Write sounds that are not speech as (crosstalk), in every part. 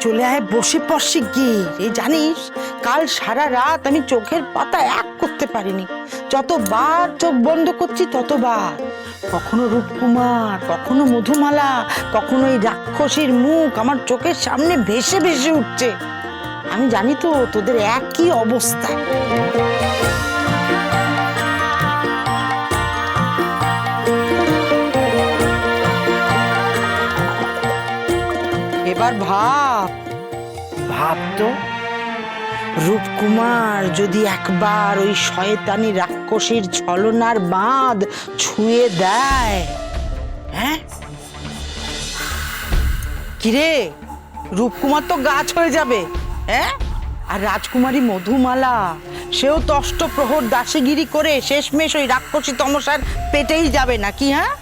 চলে আয়, বসে পড়ছি গিয়ে। এই জানিস, কাল সারা রাত আমি চোখের পাতা এক করতে পারিনি। যতবার চোখ বন্ধ করছি, ততবার। কখনো রূপকুমার, কখনো মধুমালা, কখনো এই রাক্ষসীর মুখ আমার চোখের সামনে ভেসে ভেসে উঠছে। আমি জানি তো তোদের একই অবস্থা। এবার ভাব। ভাব তো? রূপকুমার যদি একবার ওই শয়তানি রাক্ষসীর ছলনার বাঁধ ছুঁয়ে দেয়। হ্যাঁ? কিরে? রূপকুমার তো গাছ হয়ে যাবে। হ্যাঁ? আর রাজকুমারী মধুমালা সেও তষ্ট প্রহর দাসীগিরি করে শেষমেশ ওই রাক্ষসী তমসার পেটেই যাবে নাকি হ্যাঁ?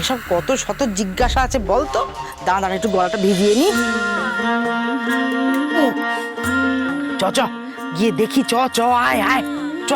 এসব কত শত জিজ্ঞাসা আছে বলতো দাঁড়া দাঁড়া, একটু গলাটা ভিজিয়ে নি। চ চ, গিয়ে দেখি, চ চ, আয় আয়, চ।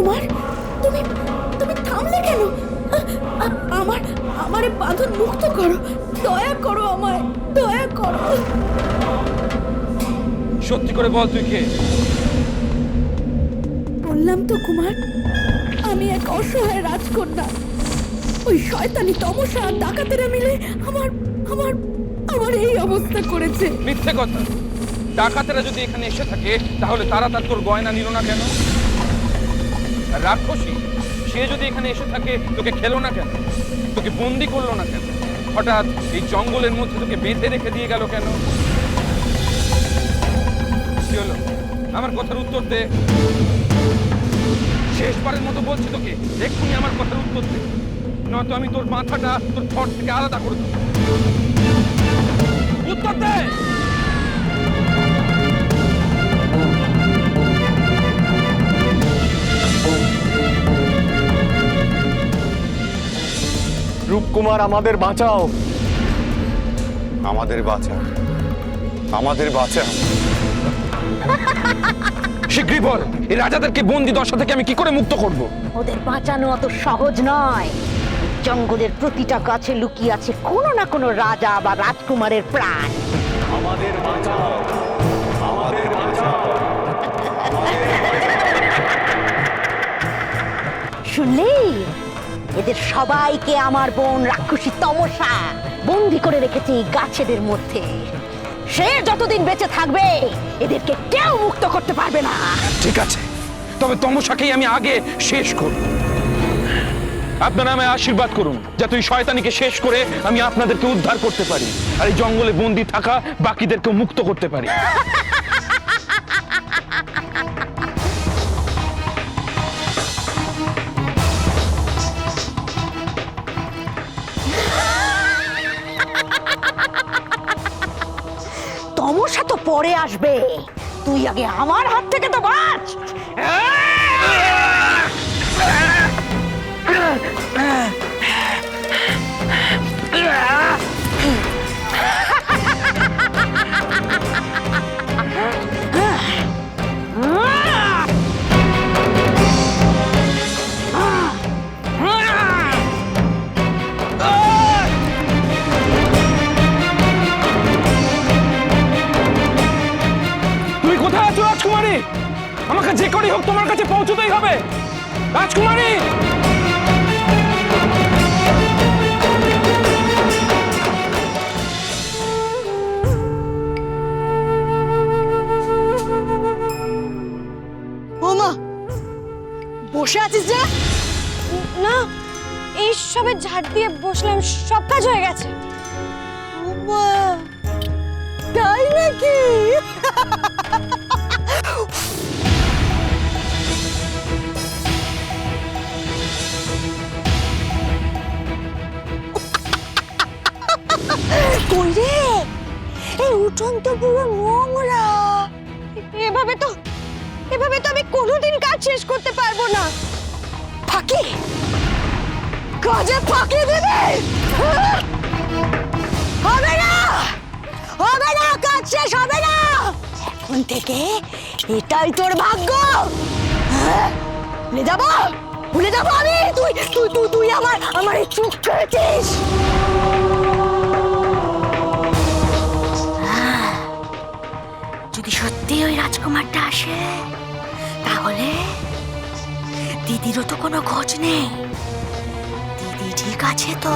কুমার তুমি তুমি থামলে কেন? আমার আমার বাঁধন মুক্ত করো। দয়া করো আমায় দয়া করো। সত্যি করে বল তুই কে? বললাম তো কুমার আমি এক অসহায় রাজকন্যা। ওই শয়তানি তমসা আর ডাকাতেরা মিলে আমার আমার আমার এই অবস্থা করেছে। মিথ্যে কথা। ডাকাতেরা যদি এখানে এসে থাকে তাহলে তারা তার তোর গয়না নিল না কেন? রাক্ষসী, সে যদি এখানে এসে থাকে, তোকে খেলো না কেন? তোকে বন্দি করল না কেন? হঠাৎ এই জঙ্গলের মধ্যে তোকে বেঁধে রেখে দিয়ে গেল কেন? কি হলো? আমার কথার উত্তর দে। শেষবারের মতো বলছি তোকে, এক্ষুনি আমার কথার উত্তর দে। নয়তো আমি তোর মাথাটা তোর ঠট থেকে আলাদা করে দেবো। উত্তর দে! রূপকুমার আমাদের বাঁচাও। আমাদের বাঁচা আমাদের বাঁচা (laughs) শীঘ্রই বল এই রাজাদেরকে বন্দি দশা থেকে আমি কি করে মুক্ত করব? ওদের বাঁচানো অত সহজ নয়। জঙ্গলের প্রতিটা গাছে লুকিয়ে আছে কোনো না কোনো রাজা বা রাজকুমারের প্রাণ। আমাদের বাঁচাও। আমাদের বাঁচাও। (laughs) শুনলি? এদের সবাইকে আমার বোন রাক্ষসী তমসা বন্দি করে রেখেছে গাছেদের মধ্যে। সে যতদিন বেঁচে থাকবে এদেরকে কেউ মুক্ত করতে পারবে না। ঠিক আছে তবে তমসাকেই আমি আগে শেষ করব। আপনারা আমায় আশীর্বাদ করুন যাতে ওই শয়তানিকে শেষ করে আমি আপনাদেরকে উদ্ধার করতে পারি। আর এই জঙ্গলে বন্দি থাকা বাকিদেরকে মুক্ত করতে পারি। (laughs) আসবে। তুই আগে আমার হাত থেকে তো বাঁচ। যে করেই হোক তোমার কাছে পৌঁছতেই হবে। রাজকুমারী! ওমা বসে আছিস যে? না এই সবে ঝাড় দিয়ে বসলাম সব কাজ হয়ে গেছে। ওমা তাই নাকি? কই রে? এই উঠোন তো পুরো নোংরা। এভাবে তো এভাবে তো আমি কোনোদিন কাজ শেষ করতে পারব না। ফাঁকি? কাজে ফাঁকি দিবি? হবে না! হবে না কাজ শেষ হবে না! এখন থেকে এটাই তোর ভাগ্য! হ্যাঁ? ভুলে যাব? ভুলে যাব আমি? তুই তুই তুই তুই আমার আমার এই চোখ কেড়েছিস যদি ওই রাজকুমারটা আসে তাহলে দিদিরও তো কোনো খোঁজ নেই। দিদি ঠিক আছে তো?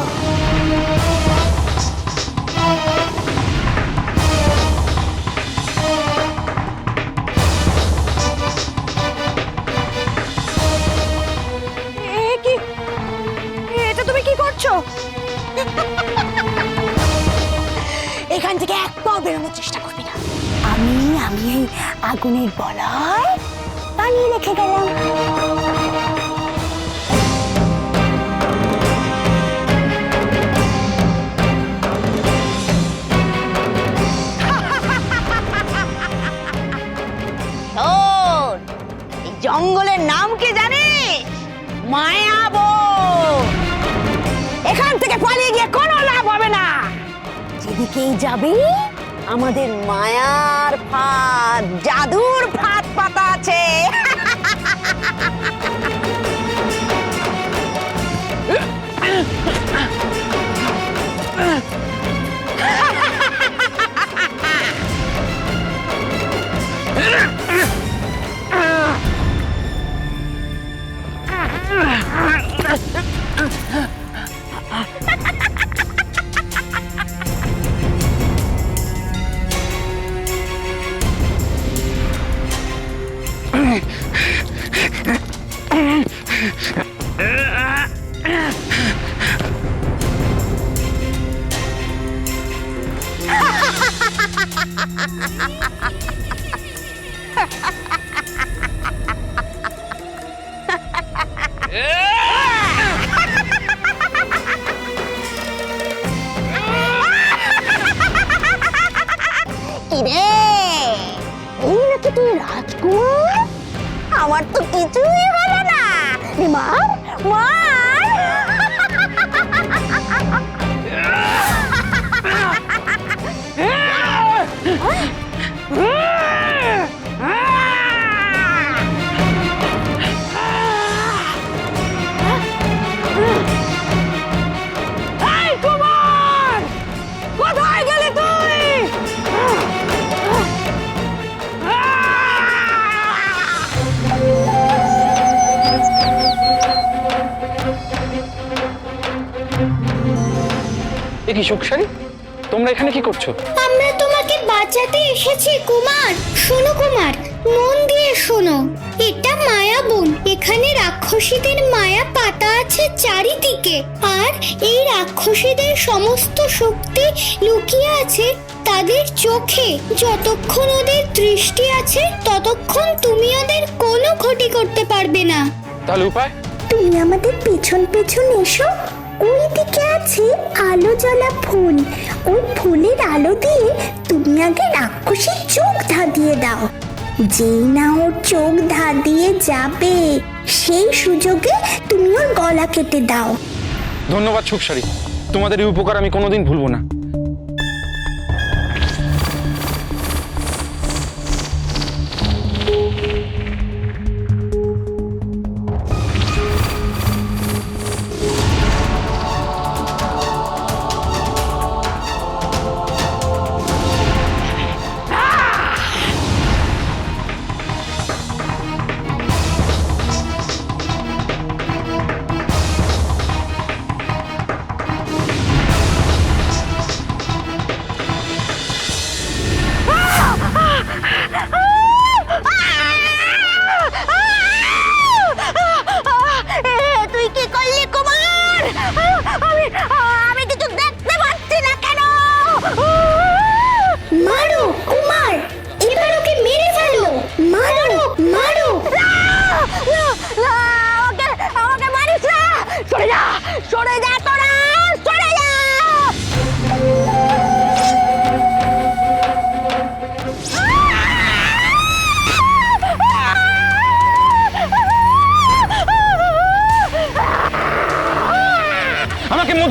আগুনের বলয় বানিয়ে রেখে গেলাম। জঙ্গলের নাম কি জানিস? মায়াবন এখান থেকে পালিয়ে গিয়ে কোনো লাভ হবে না। যেদিকেই যাবি, আমাদের মায়ার ফাঁদ। জাদুর (laughs) তুই রাজকুমার আমার তো কিছুই হলো না। এ মার সুখসারি তোমরা এখানে কি করছ? আমরা তোমাকে বাঁচাতে এসেছি কুমার। শোনো কুমার মন দিয়ে শোনো। এটা মায়া বন। এখানে রাক্ষসীদের মায়া পাতা আছে চারিদিকে। আর এই রাক্ষসীদের সমস্ত শক্তি লুকিয়ে আছে তাদের চোখে। যতক্ষণ ওদের দৃষ্টি আছে ততক্ষণ তুমি ওদের কোনো ক্ষতি করতে পারবে না। তাহলে উপায়? তুমি আমাদের পেছন পেছন এসো। ওই দিকে আছে আলো জ্বলা ফুল ওই ফুলের আলো দিয়ে তুমি আগে রাক্ষসীর চোখ ধাঁধিয়ে দাও। যেই না ওর চোখ ধাঁধিয়ে যাবে, সেই সুযোগে তুমি ওর গলা কেটে দাও। ধন্যবাদ সুখসারি। তোমাদের এই উপকার আমি কোনোদিন ভুলবো না।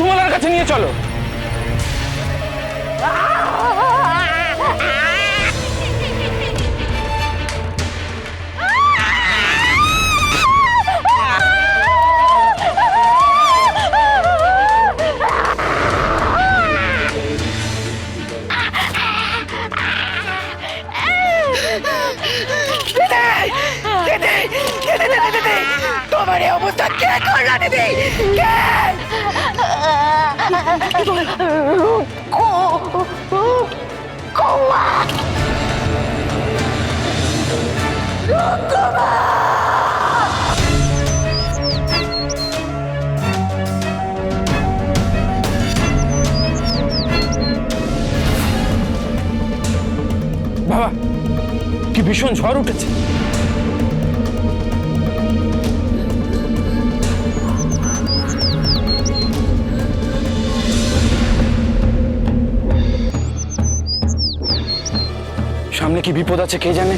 মধুমালার কাছে নিয়ে চলো। দিদি দিদি দিদি দিদি, তোমার এই অবস্থা কে করলা, দিদি? কে? বাবা কি ভীষণ ঝড় উঠেছে কি বিপদ আছে কে জানে?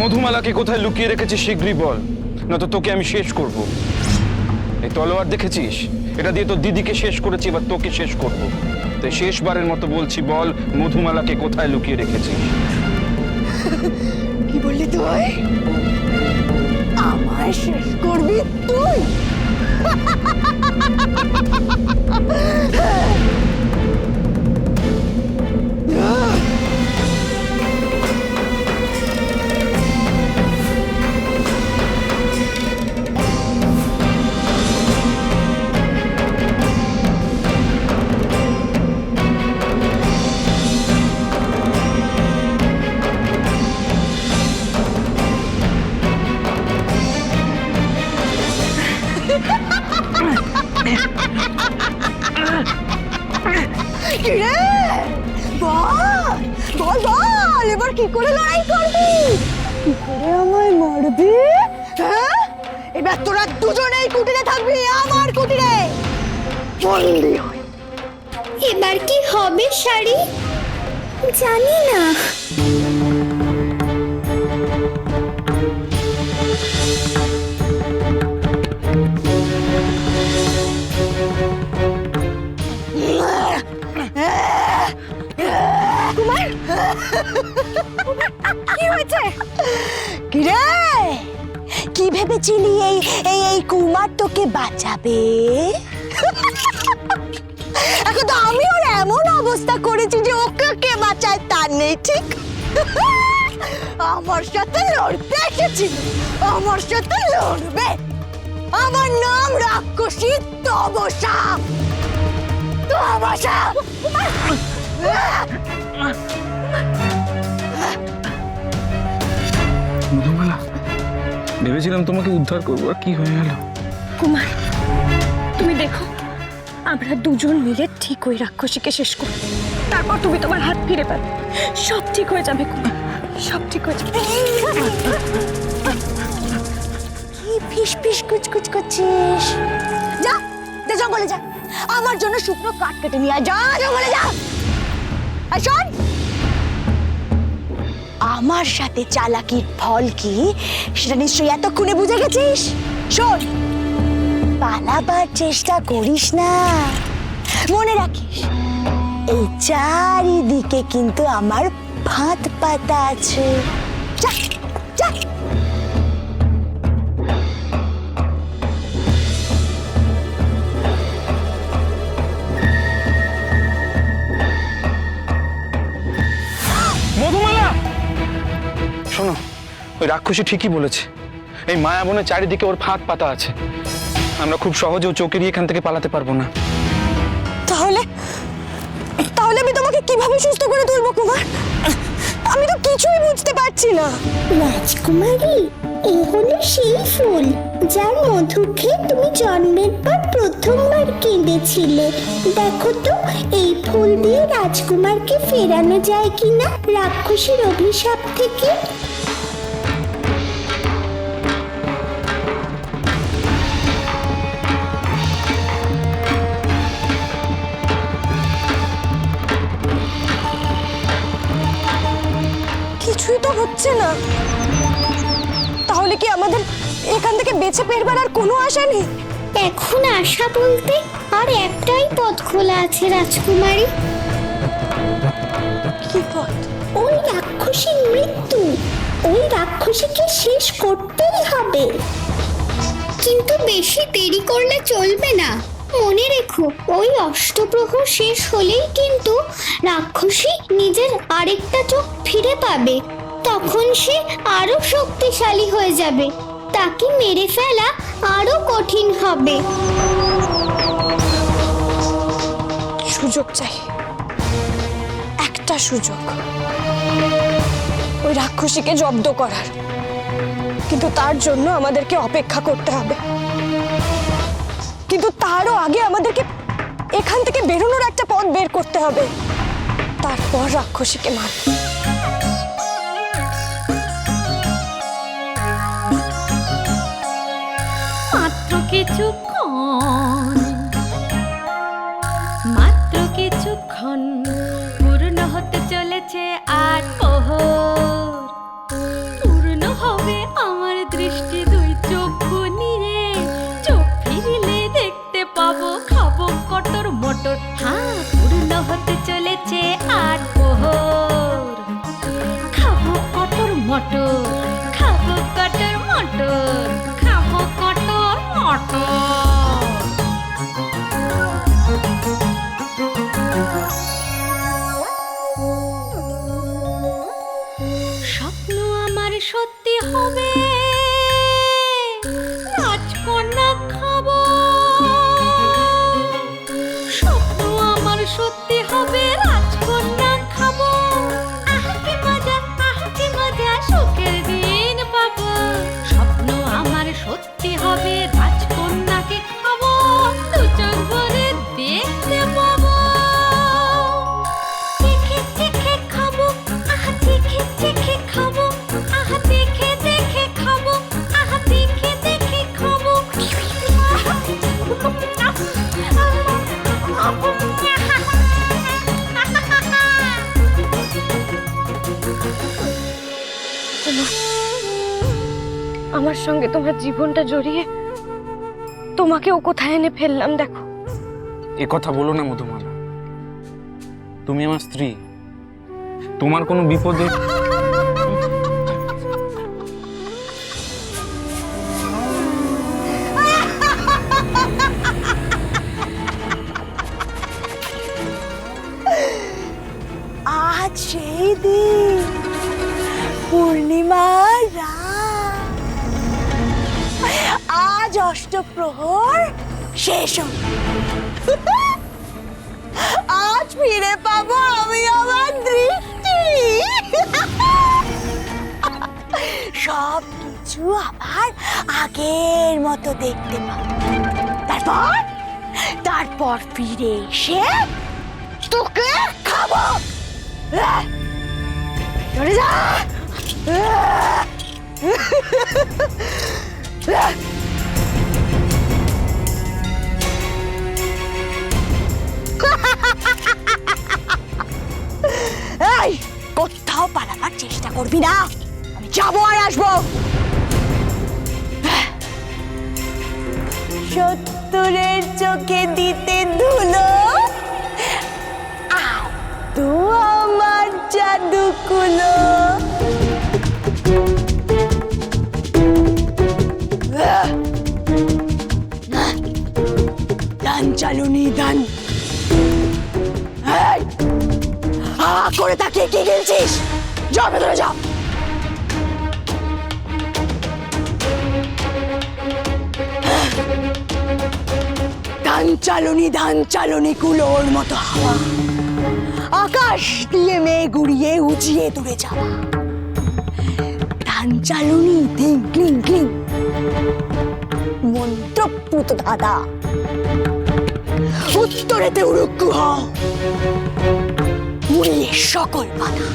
মধুমালাকে কোথায় লুকিয়ে রেখেছিস, শীঘ্রই বল। নয়তো তোকে আমি শেষ করব। এই তলোয়ার দেখেছিস? এটা দিয়ে তো দিদিকে শেষ করেছি, এবার তোকে শেষ করব। তাই শেষবারের মতো বলছি, বল মধুমালাকে কোথায় লুকিয়ে রেখেছি? (laughs) কি বললি তুই? আমায় শেষ করবি তুই? (laughs) বললি এবার কি হবে শাড়ি? জানি না। কি হয়েছে? কি রে কি ভেবেছিলি এই এই এই কুমার তোকে বাঁচাবে? এখন তো আমি ওর এমন অবস্থা করেছি যে ওকে কে বাঁচায় তার নেই ঠিক? আমার সাথে লড়তে এসেছিল আমার সাথে লড়বে। আমার নাম রাক্ষসী তবসা তবসা মধুমালা ভেবেছিলাম তোমাকে উদ্ধার করব আর কি হয়ে গেল? কুমার তুমি দেখো। আমরা দুজন মিলে ঠিক ওই রাক্ষসীকে শেষ করব তারপর তুমি তোমার হাত ফিরে পাবে। সব ঠিক হয়ে যাবে সব ঠিক হয়ে যাবে। কি ফিস ফিস কুচকুচ করছিস? যা যা জঙ্গলে যা। আমার জন্য শুকনো কাঠ কেটে নিয়ে। যা, জঙ্গলে যা। আর শোন। আমার সাথে চালাকির ফল কি? সেটা নিশ্চয়ই এতক্ষণে বুঝে গেছিস? শোন। পালাবার চেষ্টা করিস না। মনে রাখিস এই চারিদিকে কিন্তু আমার ফাঁদ পাতা আছে। যা যা। মধুমালা! শোনো ওই রাক্ষসী ঠিকই বলেছে। এই মায়াবনের চারিদিকে ওর ফাঁক পাতা আছে। আমরা খুব সহজে ও চোখে নিয়ে এখান থেকে পালাতে পারব না। তাহলে তাহলে আমি তোমাকে কীভাবে সুস্থ করে তুলবো কুমার? আমি তো কিছুই বুঝতে পারছি না। রাজকুমারী এই হলো সেই ফুল যার মধু খেয়ে তুমি জন্মের পর প্রথমবার কেঁদেছিলে। দেখো তো এই ফুল দিয়ে রাজকুমারকে ফেরানো যায় কিনা? রাক্ষসীর অভিশাপ থেকে হচ্ছে না। তাহলে কি আমাদের এখান থেকে বেঁচে ফেরবার আর কোনো আশা নেই? এখন আশা বলতে আর একটাই পথ খোলা আছে রাজকুমারী। কি পথ? ওই রাক্ষস রাক্ষসীর মৃত্যু। ওই রাক্ষসীকে শেষ করতেই হবে। কিন্তু বেশি দেরি করলে চলবে না। মনে রেখো ওই অষ্টপ্রহর শেষ হলেই কিন্তু রাক্ষসী নিজের আরেকটা চোখ ফিরে পাবে। তখন সে আরও শক্তিশালী হয়ে যাবে। তাকে মেরে ফেলা আরও কঠিন হবে। সুযোগ চাই। একটা সুযোগ। ওই রাক্ষসীকে জব্দ করার। কিন্তু তার জন্য আমাদেরকে অপেক্ষা করতে হবে। কিন্তু তারও আগে আমাদেরকে এখান থেকে বেরোনোর একটা পথ বের করতে হবে। তারপর রাক্ষসীকে মার কিছুক্ষণ জীবনটা জড়িয়ে তোমাকে ও কোথায় এনে ফেললাম, দেখো। এ কথা বলো না, মধুমালা। তুমি আমার স্ত্রী। তোমার কোনো বিপদে অষ্টপ্রহর শেষ আজ ফিরে পাবো আমি আমার দৃষ্টি। সব কিছু আবার আগের মতো দেখতে পাবো। তারপর? তারপর ফিরে এসে তোকে খাব। সরে যা। ধান চালনি ধান চালনি কুলোর মতো হাওয়া। আকাশ দিয়ে মেঘ উড়িয়ে উজিয়ে দূরে যাওয়া। ধান চালনি, ধিং, ক্লিং ক্লিং। মন্ত্রপুত দাদা উত্তরেতে উড়ুক্কু উড়িয়ে সকল বাধা।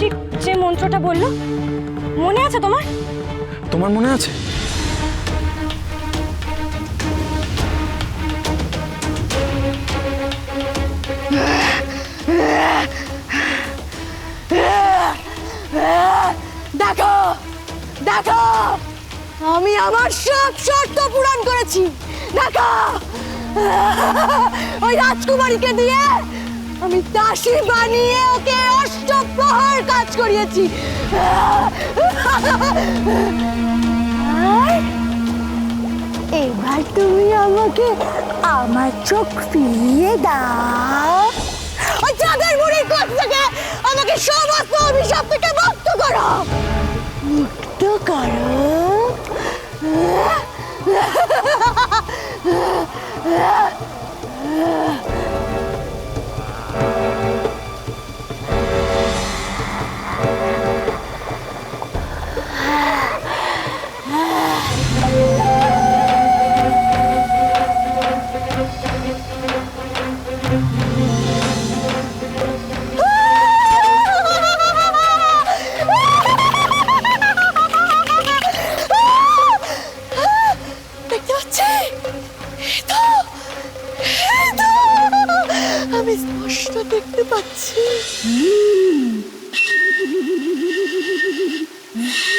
কৌশিক যে মন্ত্রটা বলল মনে আছে তোমার? তোমার মনে আছে? দেখো দেখো আমি আমার সব শর্ত পূরণ করেছি। দেখো ওই রাজকুমারীকে দিয়ে আমি দাসী বানিয়ে ওকে অষ্টপ্রহর কাজ করিয়েছি। এবার তুমি আমাকে আমার চোখ ফিরিয়ে দাও। চাঁদের বুড়ির কোপ থেকে আমাকে সমস্ত অভিশাপ থেকে মুক্ত করো। Mm-hmm. (laughs)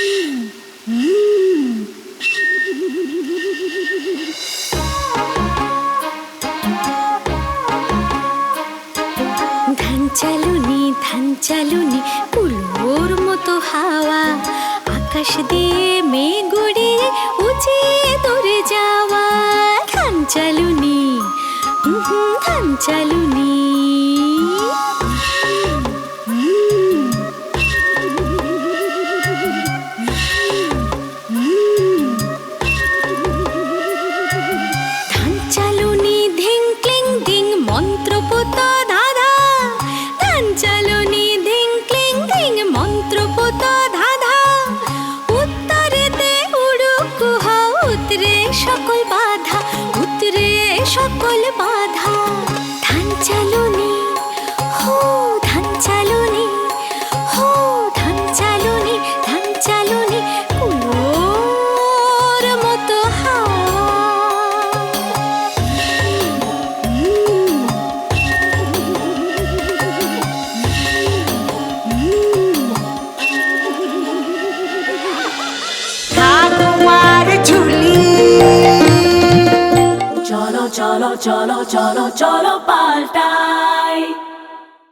চলো চলো চলো পাল্টাই।